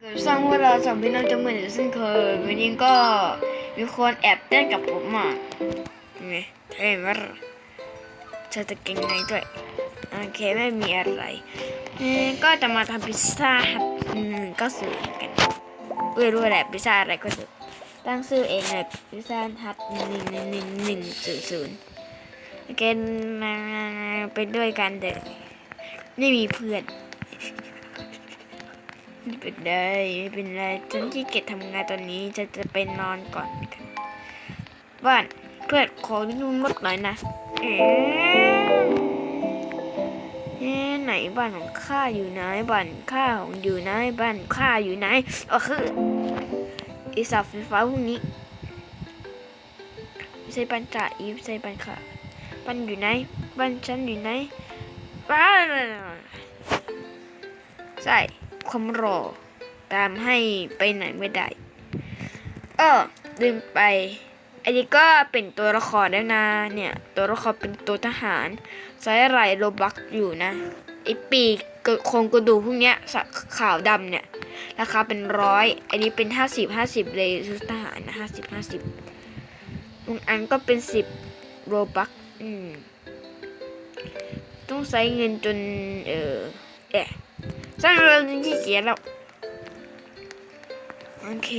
เกิดสร้างพวกเราสองพี่น้องจะเหมือนเช่นเคยวันนี้ก็มีคนแอบเต้นกับผมอะนไหมเห็นว่าเธอจะเก่งไงด้วยโอเคไม่มีอะไรเอ้ก็จะมาทำพิซซ่าฮัทหนึ่งก็สื่อกันไม่รู้แหละพิซซ่าอะไรก็สื่อตั้งชื่อเองเลยพิซซ่าฮัทหนึ่งหนึ่งหนึ่งหนึ่งศูนย์ศูนย์โอเคมาไปด้วยกันเด้อไม่มีเพื่อน ไม่เป็นไรไม่เป็นไรฉันที่เกียจทำงานตอนนี้จะจะไปนอนก่อนกันบ้านเพื่อนขอดูรถหน่อยนะเอ๊ะไหนบ้านของข้าอยู่ไหนบ้านข้าของอยู่ไหนบ้านข้าอยู่ไหนเออคืออเสาไฟฟ้าพวกนี้ใช่บ้านจ่าอีไม่ใช่บ้านข้าบ้านอยู่ไหนบ้านฉันอยู่ไหนบ้านใช่ ความรอตามให้ไปไหนไม่ได้เออลืมไป อันนี้ก็เป็นตัวละครแล้วนะ เนี่ย ตัวละครเป็นตัวทหารใช้ไหลโลบักอยู่นะไอปีกกระโครงกระดูกพวกเนี้ยสะขาวดำเนี่ย ราคาเป็นร้อย อันนี้เป็นห้าสิบห้าสิบเลยชุดทหารนะห้าสิบห้าสิบบางอันก็เป็นสิบโลบักอืมต้องใช้เงินจน เออแอะ สร้างเราที่เขียนแล้วโอเค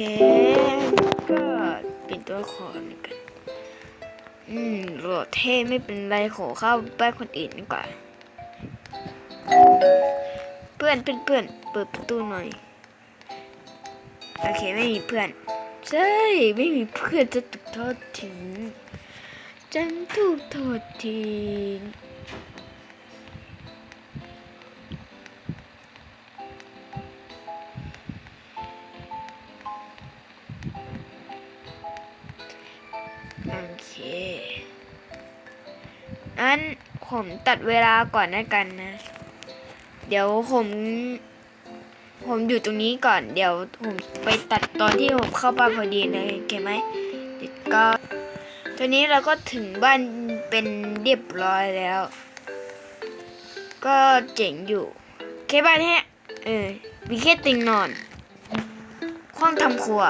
ก็เป็นตัวละครอนกันอืมโหลดเท่ไม่เป็นไรขอเข้าบ้านคนอื่นดีกว่าเพื่อนเพื่อนเพื่อนเปิดประตูหน่อยโอเคไม่มีเพื่อนใช่ไม่มีเพื่อนจะถูกทอดทิ้งฉันถูกทอดทิ้ง อันผมตัดเวลาก่อนนะกันนะ เดี๋ยวผม ผมอยู่ตรงนี้ก่อน เดี๋ยวผมไปตัดตอนที่ผมเข้าบ้านพอดีนะโอเคไหมเดี๋ยวก็ตอนนี้เราก็ถึงบ้านเป็นเรียบร้อยแล้ว ก็เจ๋งอยู่แค่บ้านเนี้เออมีแค่ติงนอนห้องทำครัว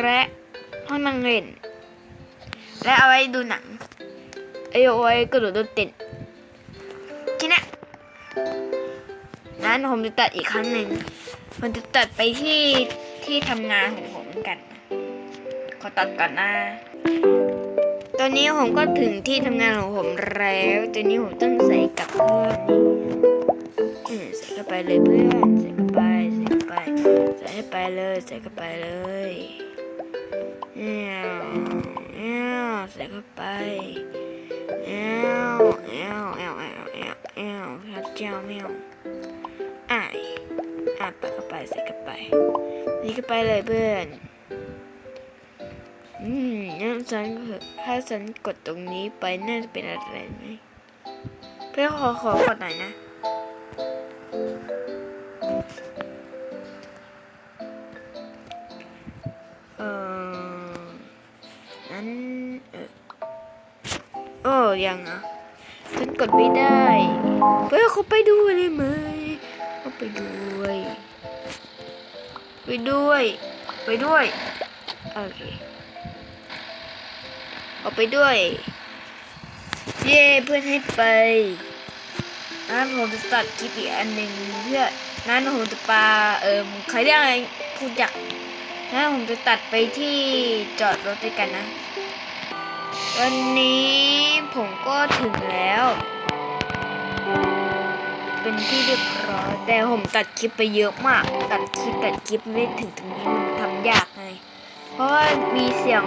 และห้องนั่งเล่น และเอาไว้ดูหนัง เอาไว้กระโดดโดดเต้นแค่นี้นั้นผมจะตัดอีกครั้งหนึ่งผมจะตัดไปที่ที่ทำงานของผมเหมือนกัน ขอตัดก่อนนะตอนนี้ผมก็ถึงที่ทำงานของผมแล้วตอนนี้ผมต้องใส่กับเพื่อนนี่อืมใส่เข้าไปเลยเพื่อน ใส่เข้าไป ใส่เข้าไป ใส่ให้ไปเลย ใส่เข้าไปเลยเอ้วเอ้วใส่เข้าไป เอ้วเอ้วเอ้วเอ้วเอ้วเอ้วพระเจ้าแมวอ่ายอะไปเข้าไปใส่เข้าไปใส่เข้าไปเลยเพื่อนอืมงั้นฉันถ้าฉันกดตรงนี้ไปน่าจะเป็นอะไรไหมเพื่อนขอขอกดหน่อยนะเออ โอ้ยังอะฉันกดไม่ได้เพื่อนเขาไปด้วยเลยไหมเขาไปด้วย ไปด้วย ไปด้วย โอเคเอาไปด้วย เย่เพื่อนให้ไปนั้นผมจะตัดคลิปอีกอันหนึ่งเพื่อนั้นผมจะปาเออใครเรียกอะไรพูดอยากนั้นผมจะตัดไปที่จอดรถด้วยกันนะ วันนี้ ผมก็ถึงแล้ว เป็นที่เรียบร้อยแต่ผมตัดคลิปไปเยอะมาก ตัดคลิปตัดคลิปไม่ถึงตรงนี้มันทำยากไง เพราะว่ามีเสียง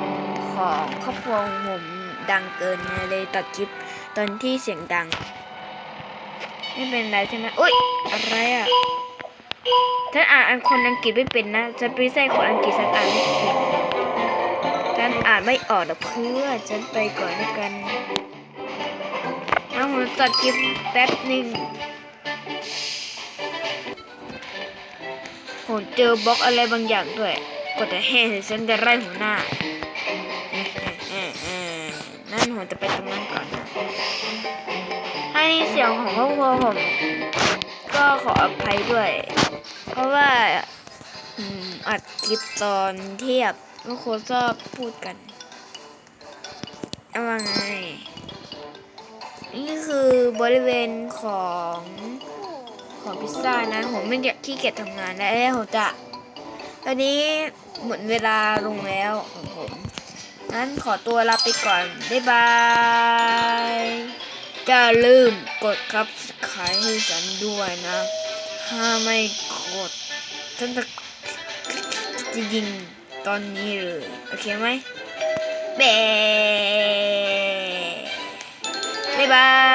ของครอบครัวผมดังเกินเลยตัดคลิปตอนที่เสียงดัง ไม่เป็นไรใช่ไหมอุ้ยอะไรอะฉันอ่านอันคนอังกฤษไม่เป็นนะฉันไปใส่คนอังกฤษฉันอ่านไม่เป็นฉันอ่านไม่ออกหรอกเพื่อฉันไปก่อนแล้วกัน ตัดคลิปแป๊บหนึ่งผมเจอบล็อกอะไรบางอย่างด้วยกดแต่แห่ฉันจะไล่หัวหน้าเอ๊ะเอ๊ะเอ๊ะนั่นผมจะไปตรงนั้นก่อนให้เสียงของครอบครัวผมก็ขออภัยด้วย เพราะว่าอัดคลิปตอนเทียบทุกคชอบพูดกันเอาไง นี่คือบริเวณของของพิซซ่านะผมไม่อยากขี้เกียจทำงานแล้วผมจะตอนนี้หมดเวลาลงแล้วของผมงั้นขอตัวลาไปก่อน บ๊ายบายอย่าลืมกดครับขายให้ฉันด้วยนะ ถ้าไม่กดฉันจะจะยิงตอนนี้เลย โอเคไหมเบ๊ বাই